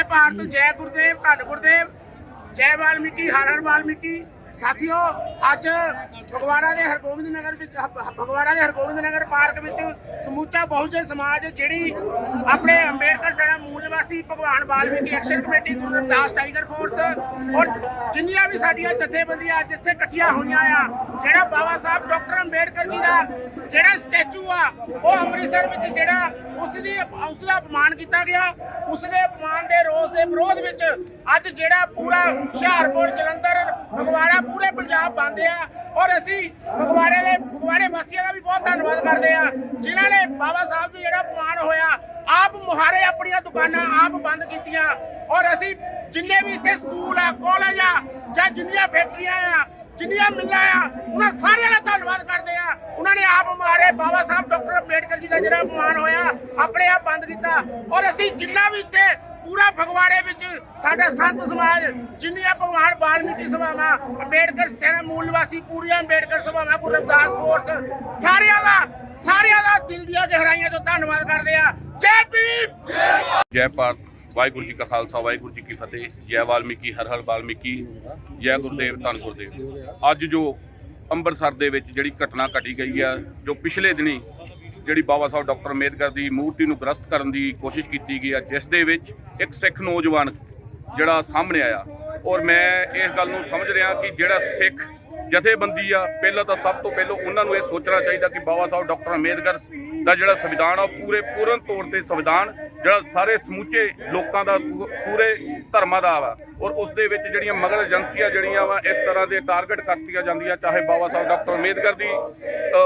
ਜੈ ਭਾਰਤ, ਜੈ ਗੁਰਦੇਵ, ਧੰਨ ਗੁਰਦੇਵ, ਜੈ ਵਾਲਮੀਕੀ, ਹਰ ਹਰ ਵਾਲਮੀਕੀ। ਸਾਥੀਓ, ਅੱਜ ਫਗਵਾੜਾ ਦੇ ਹਰਗੋਬਿੰਦ ਨਗਰ ਵਿੱਚ ਫਗਵਾੜਾ ਦੇ ਹਰਗੋਬਿੰਦ ਨਗਰ ਪਾਰਕ ਵਿੱਚ ਸਮੂਚਾ ਬਹੁਜਨ ਸਮਾਜ ਜਿਹੜੀ ਆਪਣੇ ਅੰਬੇਡਕਰ ਸੈਨਾ ਮੂਲ ਨਿਵਾਸੀ Bhagwan Valmiki action committee Guru Ravidas tiger force ਔਰ ਜਿੰਨੀਆਂ ਵੀ ਸਾਡੀਆਂ ਜਥੇਬੰਦੀਆਂ ਅੱਜ ਇੱਥੇ ਇਕੱਠੀਆਂ ਹੋਈਆਂ ਆ, ਜਿਹੜਾ ਬਾਬਾ ਸਾਹਿਬ ਡਾਕਟਰ ਅੰਬੇਡਕਰ ਜੀ ਦਾ ਜਿਹੜਾ ਸਟੈਚੂ ਆ, ਉਹ ਅੰਮ੍ਰਿਤਸਰ ਵਿੱਚ ਜਿਹੜਾ ਉਸ ਦੀ ਉਸ ਦਾ ਅਪਮਾਨ ਕੀਤਾ ਗਿਆ। ਉਸ ਦੇ ਅਪਮਾਨ ਦੇ ਰੋਸ ਦੇ ਵਿਰੋਧ ਵਿੱਚ ਅੱਜ ਜਿਹੜਾ ਪੂਰਾ ਹੁਸ਼ਿਆਰਪੁਰ, ਜਲੰਧਰ, ਫਗਵਾੜਾ ਪੂਰੇ ਪੰਜਾਬ ਬੰਦ ਆ। ਔਰ ਅਸੀਂ ਫਗਵਾੜੇ ਦੇ, ਫਗਵਾੜੇ ਵਾਸੀਆਂ ਦਾ ਵੀ ਬਹੁਤ ਧੰਨਵਾਦ ਕਰਦੇ ਆ। ਜਿਨ੍ਹਾਂ ਨੇ ਬਾਬਾ ਸਾਹਿਬ ਦਾ ਜਿਹੜਾ ਅਪਮਾਨ ਹੋਇਆ ਆਪ ਮੁਹਾਰੇ ਆਪਣੀਆਂ ਦੁਕਾਨਾਂ ਆਪ ਬੰਦ ਕੀਤੀਆਂ। ਔਰ ਅਸੀਂ ਜਿੰਨੇ ਵੀ ਇੱਥੇ ਸਕੂਲ ਆ, ਕਾਲਜ ਆ, ਜਾਂ ਜਿੰਨੀਆਂ ਫੈਕਟਰੀਆਂ ਆ, ਜਿੰਨੀਆਂ ਮਿਲਾਂ ਆ, ਉਹਨਾਂ ਸਾਰਿਆਂ ਦਾ ਧੰਨਵਾਦ ਕਰਦੇ ਆ। ਉਹਨਾਂ ਨੇ ਆਪ ਮਾਰੇ ਬਾਬਾ ਸਾਹਿਬ ਡਾਕਟਰ ਅੰਬੇਡਕਰ ਜੀ ਦਾ ਜਿਹੜਾ ਅਪਮਾਨ ਹੋਇਆ, ਆਪਣੇ ਆਪ ਬੰਦ ਕੀਤਾ। ਔਰ ਅਸੀਂ ਜਿੰਨਾ ਵੀ ਇੱਥੇ ਪੂਰਾ ਫਗਵਾੜੇ ਵਿੱਚ ਸਾਡਾ ਸੰਤ ਸਮਾਜ, ਜਿੰਨੀਆਂ ਭਗਵਾਨ ਵਾਲਮੀਕੀ ਸਭਾਵਾਂ, ਅੰਬੇਡਕਰ ਸੈਨਾ ਮੂਲ ਨਿਵਾਸੀ ਪੂਰੀਆਂ ਅੰਬੇਡਕਰ ਸਭਾਵਾਂ, ਗੁਰੂ ਰਵਿਦਾਸ ਫੋਰਸ ਸਾਰਿਆਂ ਦਾ ਸਾਰਿਆਂ ਦਾ ਦਿਲ ਦੀਆਂ ਗਹਿਰਾਈਆਂ ਤੋਂ ਧੰਨਵਾਦ ਕਰਦੇ ਆ ਜੈ ਭੀਮ! ਜੈ ਭਾਰਤ, ਵਾਹਿਗੁਰੂ ਜੀ ਕਾ ਖਾਲਸਾ, ਵਾਹਿਗੁਰੂ ਜੀ ਕੀ ਫਤਿਹ। ਜੈ ਵਾਲਮੀਕੀ ਹਰ ਹਰ ਵਾਲਮੀਕੀ ਜੈ ਗੁਰਦੇਵ, ਧੰਨ ਗੁਰਦੇਵ। ਅੱਜ ਜੋ ਅੰਮ੍ਰਿਤਸਰ ਦੇ ਵਿੱਚ ਜਿਹੜੀ ਘਟਨਾ ਘਟੀ ਗਈ ਆ, ਜੋ ਪਿਛਲੇ ਦਿਨੀ ਜਿਹੜੀ ਬਾਬਾ ਸਾਹਿਬ ਡਾਕਟਰ ਅੰਬੇਦਕਰ ਦੀ ਮੂਰਤੀ ਨੂੰ ਗ੍ਰਸਤ ਕਰਨ ਦੀ ਕੋਸ਼ਿਸ਼ ਕੀਤੀ ਗਈ ਆ, ਜਿਸ ਦੇ ਵਿੱਚ ਇੱਕ ਸਿੱਖ ਨੌਜਵਾਨ ਜਿਹੜਾ ਸਾਹਮਣੇ ਆਇਆ। ਔਰ ਮੈਂ ਇਸ ਗੱਲ ਨੂੰ ਸਮਝ ਰਿਹਾ ਕਿ ਜਿਹੜਾ ਸਿੱਖ ਜਥੇਬੰਦੀ ਆ, ਪਹਿਲਾਂ ਤਾਂ ਸਭ ਤੋਂ ਪਹਿਲਾਂ ਉਹਨਾਂ ਨੂੰ ਇਹ ਸੋਚਣਾ ਚਾਹੀਦਾ ਕਿ ਬਾਬਾ ਸਾਹਿਬ ਡਾਕਟਰ ਅੰਬੇਦਕਰ ਦਾ ਜਿਹੜਾ ਸੰਵਿਧਾਨ ਆ, ਉਹ ਪੂਰੇ ਪੂਰਨ ਤੌਰ ਤੇ ਸੰਵਿਧਾਨ, ਜਿਹੜਾ ਸਾਰੇ ਸਮੁੱਚੇ ਲੋਕਾਂ ਦਾ ਪੂ- ਪੂਰੇ ਧਰਮਾਂ ਦਾ ਵਾ। ਔਰ ਉਸ ਦੇ ਵਿੱਚ ਜਿਹੜੀਆਂ ਮਗਰ ਏਜੰਸੀਆਂ ਜਿਹੜੀਆਂ ਵਾ, ਇਸ ਤਰ੍ਹਾਂ ਦੇ ਟਾਰਗੇਟ ਕਰਤੀਆਂ ਜਾਂਦੀਆਂ, ਚਾਹੇ ਬਾਬਾ ਸਾਹਿਬ ਡਾਕਟਰ ਅੰਬੇਦਕਰ ਦੀ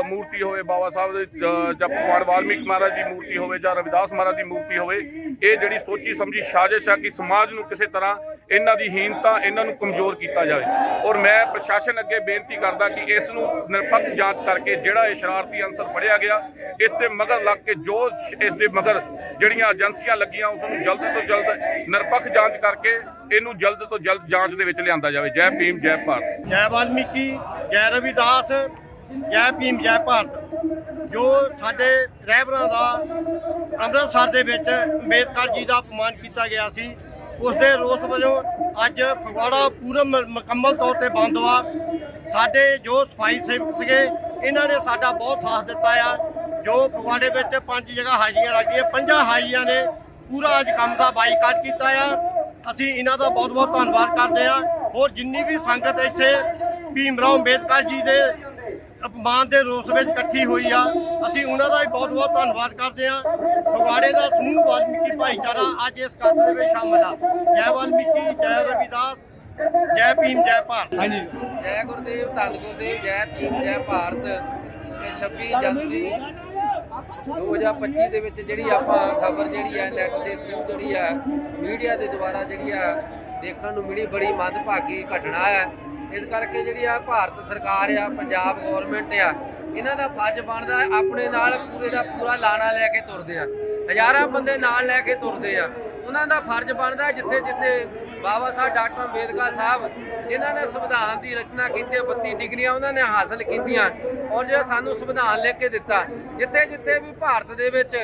ਮੂਰਤੀ ਹੋਵੇ ਬਾਬਾ ਸਾਹਿਬ ਦੇ ਜਾਂ ਭਗਵਾਨ ਵਾਲਮੀਕ ਮਹਾਰਾਜ ਦੀ ਮੂਰਤੀ ਹੋਵੇ, ਜਾਂ ਰਵਿਦਾਸ ਮਹਾਰਾਜ ਦੀ ਮੂਰਤੀ ਹੋਵੇ, ਇਹ ਜਿਹੜੀ ਸੋਚੀ ਸਮਝੀ ਸਾਜ਼ਿਸ਼ ਆ ਕਿ ਸਮਾਜ ਨੂੰ ਕਿਸੇ ਤਰ੍ਹਾਂ ਇਹਨਾਂ ਦੀ ਹੀਨਤਾ ਇਹਨਾਂ ਨੂੰ ਕਮਜ਼ੋਰ ਕੀਤਾ ਜਾਵੇ। ਔਰ ਮੈਂ ਪ੍ਰਸ਼ਾਸਨ ਅੱਗੇ ਬੇਨਤੀ ਕਰਦਾ ਕਿ ਇਸ ਨੂੰ ਨਿਰਪੱਖ ਜਾਂਚ ਕਰਕੇ ਜਿਹੜਾ ਇਹ ਸ਼ਰਾਰਤੀ ਅੰਸਰ ਫੜਿਆ ਗਿਆ, ਇਸ 'ਤੇ ਮਗਰ ਲੱਗ ਕੇ ਜੋ ਇਸ ਦੇ ਮਗਰ ਜਿਹੜੀਆਂ ਏਜੰਸੀਆਂ ਲੱਗੀਆਂ, ਉਸ ਨੂੰ ਜਲਦ ਤੋਂ ਜਲਦ ਨਿਰਪੱਖ ਜਾਂਚ ਕਰਕੇ ਇਹਨੂੰ ਜਲਦ ਤੋਂ ਜਲਦ ਜਾਂਚ ਦੇ ਵਿੱਚ ਲਿਆਂਦਾ ਜਾਵੇ। ਜੈ ਭੀਮ, ਜੈ ਭਾਰਤ। ਜੈ ਵਾਲਮੀਕੀ, ਜੈ ਰਵਿਦਾਸ ਜੈ ਭੀਮ, ਜੈ ਭਾਰਤ। ਜੋ ਸਾਡੇ ਰਹਿਬਰਾਂ ਦਾ ਅੰਮ੍ਰਿਤਸਰ ਦੇ ਵਿੱਚ ਅੰਬੇਦਕਰ ਜੀ ਦਾ ਅਪਮਾਨ ਕੀਤਾ ਗਿਆ ਸੀ ਉਸ ਦੇ ਰੋਸ ਵਜੋਂ ਅੱਜ ਫਗਵਾੜਾ ਪੂਰਾ ਮੁਕੰਮਲ ਤੌਰ ਤੇ ਬੰਦ ਵਾ। ਸਾਡੇ ਜੋ ਸਫ਼ਾਈ ਸੇਵਕ ਸੀਗੇ, ਇਹਨਾਂ ਨੇ ਸਾਡਾ ਬਹੁਤ ਸਾਥ ਦਿੱਤਾ ਆ। ਜੋ ਫਗਵਾੜੇ ਵਿੱਚ ਪੰਜ ਜਗ੍ਹਾ ਹਾਜ਼ਰੀਆਂ ਲੱਗੀਆਂ, ਪੰਜਾਂ ਹਾਜ਼ਰੀਆਂ ਨੇ ਪੂਰਾ ਅੱਜ ਕੰਮ ਦਾ ਬਾਈਕਾਟ ਕੀਤਾ ਆ। ਅਸੀਂ ਇਹਨਾਂ ਦਾ ਬਹੁਤ ਬਹੁਤ ਧੰਨਵਾਦ ਕਰਦੇ ਆ ਹੋਰ ਜਿੰਨੀ ਵੀ ਸੰਗਤ ਇੱਥੇ ਭੀਮ ਰਾਓ ਅੰਬੇਦਕਰ ਜੀ ਦੇ ਅਪਮਾਨ ਦੇ ਰੋਸ ਵਿੱਚ ਇਕੱਠੀ ਹੋਈ ਆ ਅਸੀਂ ਉਹਨਾਂ ਦਾ ਵੀ ਬਹੁਤ ਬਹੁਤ ਧੰਨਵਾਦ ਕਰਦੇ ਆ ਫਗਵਾੜੇ ਦਾ ਸਮੂਹ ਵਾਲਮੀਕੀ ਭਾਈਚਾਰਾ ਅੱਜ ਇਸ ਇਕੱਠ ਦੇ ਵਿੱਚ ਸ਼ਾਮਲ ਆ। ਜੈ ਵਾਲਮੀਕੀ ਜੈ ਰਵਿਦਾਸ ਜੈ ਭੀਮ ਜੈ ਭਾਰਤ। ਜੈ ਗੁਰਦੇਵ ਧੰਨ ਗੁਰਦੇਵ ਜੈ ਭੀਮ ਜੈ ਭਾਰਤ। ਇਹ 26 ਜਨਵਰੀ 2025 ਦੇ ਵਿੱਚ ਜਿਹੜੀ ਆਪਾਂ ਖਬਰ ਜਿਹੜੀ ਹੈ ਨੈਟ ਦੇ ਥਰੂ ਜਿਹੜੀ ਹੈ ਮੀਡੀਆ ਦੇ ਦੁਆਰਾ ਜਿਹੜੀ ਆ ਦੇਖਣ ਨੂੰ ਮਿਲੀ, ਬੜੀ ਮੰਦਭਾਗੀ ਘਟਨਾ ਹੈ ਇਸ ਕਰਕੇ ਜਿਹੜੀ ਆ ਭਾਰਤ ਸਰਕਾਰ ਆ, ਪੰਜਾਬ ਗਵਰਨਮੈਂਟ ਆ, ਇਹਨਾਂ ਦਾ ਫਰਜ਼ ਬਣਦਾ ਆਪਣੇ ਨਾਲ ਪੂਰੇ ਦਾ ਪੂਰਾ ਲਾਣਾ ਲੈ ਕੇ ਤੁਰਦੇ ਆ। ਹਜ਼ਾਰਾਂ ਬੰਦੇ ਨਾਲ ਲੈ ਕੇ ਤੁਰਦੇ ਆ। ਉਹਨਾਂ ਦਾ ਫਰਜ਼ ਬਣਦਾ ਜਿੱਥੇ ਜਿੱਥੇ ਬਾਬਾ ਸਾਹਿਬ, ਡਾਕਟਰ ਅੰਬੇਦਕਰ ਸਾਹਿਬ, ਜਿਨ੍ਹਾਂ ਨੇ ਸੰਵਿਧਾਨ ਦੀ ਰਚਨਾ ਕੀਤੀ ਹੈ 32 ਡਿਗਰੀਆਂ ਉਹਨਾਂ ਨੇ ਹਾਸਲ ਕੀਤੀਆਂ ਔਰ ਜਿਹੜਾ ਸਾਨੂੰ ਸੰਵਿਧਾਨ ਲਿਖ ਕੇ ਦਿੱਤਾ, ਜਿੱਥੇ ਜਿੱਥੇ ਵੀ ਭਾਰਤ ਦੇ ਵਿੱਚ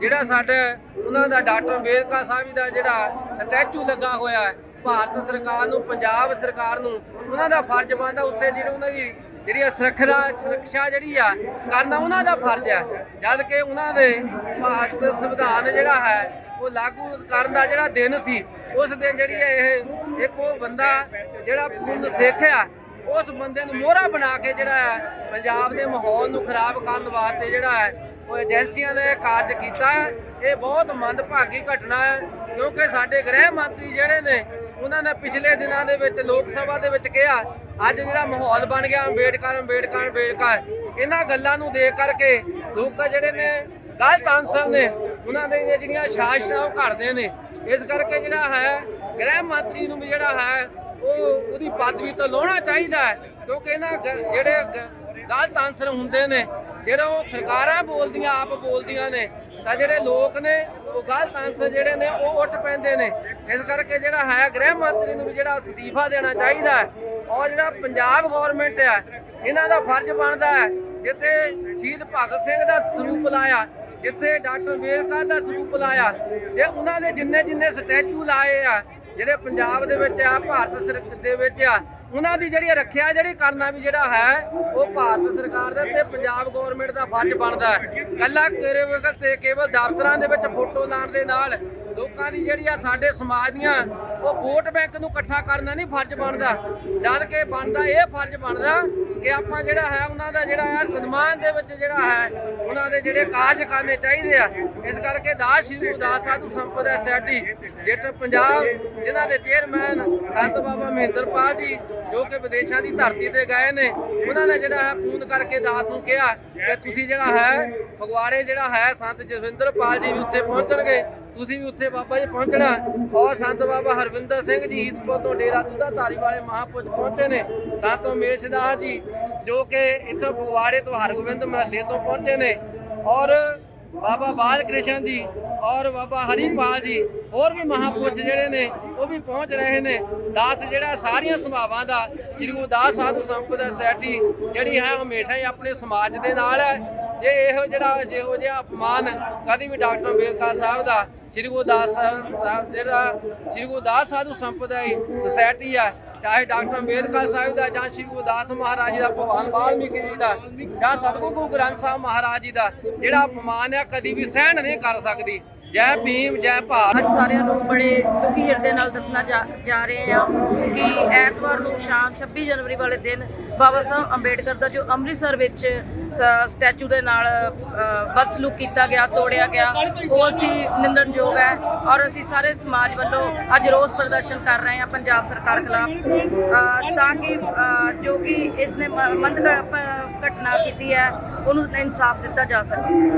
ਜਿਹੜਾ ਸਾਡਾ ਉਹਨਾਂ ਦਾ ਡਾਕਟਰ ਅੰਬੇਦਕਰ ਸਾਹਿਬ ਜੀ ਦਾ ਜਿਹੜਾ ਸਟੈਚੂ ਲੱਗਾ ਹੋਇਆ ਹੈ, ਭਾਰਤ ਸਰਕਾਰ ਨੂੰ, ਪੰਜਾਬ ਸਰਕਾਰ ਨੂੰ, ਉਹਨਾਂ ਦਾ ਫਰਜ਼ ਬਣਦਾ ਉੱਤੇ ਜਿਹੜੇ ਉਹਨਾਂ ਦੀ ਜਿਹੜੀ ਆ ਸੁਰੱਖਿਆ ਸੁਰੱਖਿਆ ਜਿਹੜੀ ਆ, ਕਰਨਾ ਉਹਨਾਂ ਦਾ ਫਰਜ਼ ਹੈ। ਜਦ ਕਿ ਉਹਨਾਂ ਦੇ ਭਾਰਤ ਸੰਵਿਧਾਨ ਜਿਹੜਾ ਹੈ ਉਹ ਲਾਗੂ ਕਰਨ ਦਾ ਜਿਹੜਾ ਦਿਨ ਸੀ, ਉਸ ਦਿਨ ਜਿਹੜੀ ਹੈ ਇਹ ਇੱਕ ਉਹ ਬੰਦਾ ਜਿਹੜਾ ਪੂਰਨ ਸਿੱਖ ਆ ਉਸ ਬੰਦੇ ਨੂੰ ਮੋਹਰਾ ਬਣਾ ਕੇ ਜਿਹੜਾ ਹੈ, ਪੰਜਾਬ ਦੇ ਮਾਹੌਲ ਨੂੰ ਖਰਾਬ ਕਰਨ ਵਾਸਤੇ ਜਿਹੜਾ ਹੈ, ਉਹ ਏਜੰਸੀਆਂ ਨੇ ਕਾਰਜ ਕੀਤਾ ਹੈ। ਇਹ ਬਹੁਤ ਮੰਦਭਾਗੀ ਘਟਨਾ ਹੈ, ਕਿਉਂਕਿ ਸਾਡੇ ਗ੍ਰਹਿ ਮੰਤਰੀ ਜਿਹੜੇ ਨੇ, ਉਹਨਾਂ ਨੇ ਪਿਛਲੇ ਦਿਨਾਂ ਦੇ ਵਿੱਚ ਲੋਕ ਸਭਾ ਦੇ ਵਿੱਚ ਕਿਹਾ, ਅੱਜ ਜਿਹੜਾ ਮਾਹੌਲ ਬਣ ਗਿਆ, ਅੰਬੇਡਕਰ ਅੰਬੇਡਕਰ ਅੰਬੇਡਕਰ, ਇਹਨਾਂ ਗੱਲਾਂ ਨੂੰ ਦੇਖ ਕਰਕੇ ਲੋਕ ਜਿਹੜੇ ਨੇ ਗਲਤ ਆਨਸਰ ਨੇ ਉਹਨਾਂ ਦੇ ਜਿਹੜੀਆਂ ਸ਼ਾਸਨਾਂ ਉਹ ਘੜਦੇ ਨੇ। ਇਸ ਕਰਕੇ ਜਿਹੜਾ ਹੈ, ਗ੍ਰਹਿ ਮੰਤਰੀ ਨੂੰ ਵੀ ਜਿਹੜਾ ਹੈ, ਉਹ ਉਹਦੀ ਪਦਵੀ ਤੋਂ ਲਾਉਣਾ ਚਾਹੀਦਾ ਹੈ, ਕਿਉਂਕਿ ਇਹਨਾਂ ਗ- ਜਿਹੜੇ ਗ- ਗਲਤ ਆਨਸਰ ਹੁੰਦੇ ਨੇ, ਜਿਹੜੇ ਉਹ ਸਰਕਾਰਾਂ ਬੋਲਦੀਆਂ, ਆਪ ਬੋਲਦੀਆਂ ਨੇ, ਤਾਂ ਜਿਹੜੇ ਲੋਕ ਨੇ, ਉਹ ਗਲਤ ਆਨਸਰ ਜਿਹੜੇ ਨੇ, ਉਹ ਉੱਠ ਪੈਂਦੇ ਨੇ। ਇਸ ਕਰਕੇ ਜਿਹੜਾ ਹੈ, ਗ੍ਰਹਿ ਮੰਤਰੀ ਨੂੰ ਵੀ ਜਿਹੜਾ ਅਸਤੀਫਾ ਦੇਣਾ ਚਾਹੀਦਾ ਹੈ। ਔਰ ਜਿਹੜਾ ਪੰਜਾਬ ਗਵਰਨਮੈਂਟ ਹੈ, ਇਹਨਾਂ ਦਾ ਫਰਜ਼ ਬਣਦਾ ਹੈ, ਜਿੱਥੇ ਸ਼ਹੀਦ ਭਗਤ ਸਿੰਘ ਦਾ ਸਰੂਪ ਲਾਇਆ ਜਿੱਥੇ ਡਾਕਟਰ ਅੰਬੇਦਕਰ ਦਾ ਸਰੂਪ ਲਾਇਆ ਜੇ ਉਹਨਾਂ ਦੇ ਜਿੰਨੇ ਜਿੰਨੇ ਸਟੈਚੂ ਲਾਏ ਆ, ਜਿਹੜੇ ਪੰਜਾਬ ਦੇ ਵਿੱਚ ਆ, ਭਾਰਤ ਸਰ- ਦੇ ਵਿੱਚ ਆ, ਉਹਨਾਂ ਦੀ ਜਿਹੜੀ ਰੱਖਿਆ ਜਿਹੜੀ ਕਰਨਾ ਵੀ ਜਿਹੜਾ ਹੈ, ਉਹ ਭਾਰਤ ਸਰਕਾਰ ਦਾ ਤੇ ਪੰਜਾਬ ਗਵਰਨਮੈਂਟ ਦਾ ਫਰਜ਼ ਬਣਦਾ ਹੈ। ਕੱਲਾ ਕੇਵਲ ਤੇ ਕੇਵਲ ਦਫ਼ਤਰਾਂ ਦੇ ਵਿੱਚ ਫੋਟੋ ਲਾਉਣ ਦੇ ਨਾਲ ਲੋਕਾਂ ਦੀ ਜਿਹੜੀ ਆ ਸਾਡੇ ਸਮਾਜ ਦੀਆਂ, ਉਹ ਵੋਟ ਬੈਂਕ ਨੂੰ ਇਕੱਠਾ ਕਰਨਾ ਨਹੀਂ ਫਰਜ਼ ਬਣਦਾ। ਜਦ ਕਿ ਬਣਦਾ, ਇਹ ਫਰਜ਼ ਬਣਦਾ ਕਿ ਆਪਾਂ ਜਿਹੜਾ ਹੈ ਉਹਨਾਂ ਦਾ ਜਿਹੜਾ ਹੈ ਸਨਮਾਨ ਦੇ ਵਿੱਚ ਜਿਹੜਾ ਹੈ ਉਹਨਾਂ ਦੇ ਜਿਹੜੇ ਕਾਰਜ ਕਰਨੇ ਚਾਹੀਦੇ ਆ। ਇਸ ਕਰਕੇ ਦਾਸ ਸ਼੍ਰੀ ਉਦਾਸ ਸਾਧੂ ਸੰਪਦਾ ਸੋਸਾਇਟੀ ਜਿੱਟ ਪੰਜਾਬ, ਜਿਨ੍ਹਾਂ ਦੇ ਚੇਅਰਮੈਨ ਸੰਤ ਬਾਬਾ ਮਹਿੰਦਰਪਾਲ ਜੀ, ਜੋ ਕਿ ਵਿਦੇਸ਼ਾਂ ਦੀ ਧਰਤੀ ਤੇ ਗਏ ਨੇ ਉਹਨਾਂ ਨੇ ਜਿਹੜਾ ਹੈ ਫੋਨ ਕਰਕੇ ਦਾਸ ਨੂੰ ਕਿਹਾ ਕਿ ਤੁਸੀਂ ਜਿਹੜਾ ਹੈ ਫਗਵਾੜੇ ਜਿਹੜਾ ਹੈ ਸੰਤ ਜਸਵਿੰਦਰਪਾਲ ਜੀ ਵੀ ਉੱਥੇ ਪਹੁੰਚਣਗੇ, ਤੁਸੀਂ ਵੀ ਉੱਥੇ ਬਾਬਾ ਜੀ ਪਹੁੰਚਣਾ ਔਰ ਸੰਤ ਬਾਬਾ ਹਰਵਿੰਦਰ ਸਿੰਘ ਜੀ ਈਸਪੋ ਤੋਂ ਡੇਰਾ ਦੁੱਧਾ ਧਾਰੀ ਵਾਲੇ ਮਹਾਪੁਰਖ ਪਹੁੰਚੇ ਨੇ। ਸੰਤ ਉਮੇਸ਼ ਦਾਸ ਜੀ ਜੋ ਕਿ ਇੱਥੋਂ ਫਗਵਾੜੇ ਤੋਂ ਹਰਗੋਬਿੰਦ ਮਹੱਲੇ ਤੋਂ ਪਹੁੰਚੇ ਨੇ। ਔਰ ਬਾਬਾ ਬਾਲ ਕ੍ਰਿਸ਼ਨ ਜੀ ਔਰ ਬਾਬਾ ਹਰੀਪਾਲ ਜੀ ਹੋਰ ਵੀ ਮਹਾਪੁਰਖ ਜਿਹੜੇ ਨੇ, ਉਹ ਵੀ ਪਹੁੰਚ ਰਹੇ ਨੇ। ਦਾਸ ਜਿਹੜਾ ਸਾਰੀਆਂ ਸਭਾਵਾਂ ਦਾ, ਸ੍ਰੀ ਗੁਰਦਾਸ ਸਾਧੂ ਸੰਪਦਾ ਸੋਸਾਇਟੀ ਜਿਹੜੀ ਹੈ ਹਮੇਸ਼ਾ ਹੀ ਆਪਣੇ ਸਮਾਜ ਦੇ ਨਾਲ ਹੈ। ਜੇ ਇਹੋ ਜਿਹੜਾ, ਜਿਹੋ ਜਿਹਾ ਅਪਮਾਨ ਕਦੀ ਵੀ ਡਾਕਟਰ ਅੰਬੇਦਕਰ ਸਾਹਿਬ ਦਾ, ਸ੍ਰੀ ਗੁਰਦਾਸ ਸਾਹਿਬ ਸਾਹਿਬ ਜਿਹੜਾ, ਸ੍ਰੀ ਗੁਰਦਾਸ ਸਾਧੂ ਸੰਪਦਾਇ ਸੁਸਾਇਟੀ ਆ, ਚਾਹੇ ਡਾਕਟਰ ਅੰਬੇਦਕਰ ਸਾਹਿਬ ਦਾ ਜਾਂ ਸ੍ਰੀ ਗੁਰਦਾਸ ਮਹਾਰਾਜ ਜੀ ਦਾ, ਭਗਵਾਨ ਵਾਲਮੀਕੀ ਜੀ ਦਾ, ਜਾਂ ਸਤਿਗੁਰੂ ਗੁਰੂ ਗ੍ਰੰਥ ਸਾਹਿਬ ਮਹਾਰਾਜ ਜੀ ਦਾ, ਜਿਹੜਾ ਅਪਮਾਨ ਆ, ਕਦੀ ਵੀ ਸਹਿਣ ਨਹੀਂ ਕਰ ਸਕਦੀ। ਜੈ ਭੀਮ, ਜੈ ਭਾਰਤ। ਅੱਜ ਸਾਰਿਆਂ ਨੂੰ ਬੜੇ ਦੁਖੀ ਹਿਰਦੇ ਨਾਲ ਦੱਸਣਾ ਜਾ- ਜਾ ਰਹੇ ਹਾਂ ਕਿ ਐਤਵਾਰ ਨੂੰ ਸ਼ਾਮ 26 ਜਨਵਰੀ ਵਾਲੇ ਦਿਨ ਬਾਬਾ ਸਾਹਿਬ ਅੰਬੇਡਕਰ ਦਾ ਜੋ ਅੰਮ੍ਰਿਤਸਰ ਵਿੱਚ ਸਟੈਚੂ ਦੇ ਨਾਲ ਬਦਸਲੂਕ ਕੀਤਾ ਗਿਆ, ਤੋੜਿਆ ਗਿਆ, ਉਹ ਅਸੀਂ ਨਿੰਦਣਯੋਗ ਹੈ ਔਰ ਅਸੀਂ ਸਾਰੇ ਸਮਾਜ ਵੱਲੋਂ ਅੱਜ ਰੋਸ ਪ੍ਰਦਰਸ਼ਨ ਕਰ ਰਹੇ ਹਾਂ ਪੰਜਾਬ ਸਰਕਾਰ ਖਿਲਾਫ। ਤਾਂ ਕਿ ਜੋ ਕਿ ਇਸ ਨੇ ਮੰਦ ਘਟਨਾ ਕੀਤੀ ਹੈ, ਉਹਨੂੰ ਇਨਸਾਫ ਦਿੱਤਾ ਜਾ ਸਕੇ।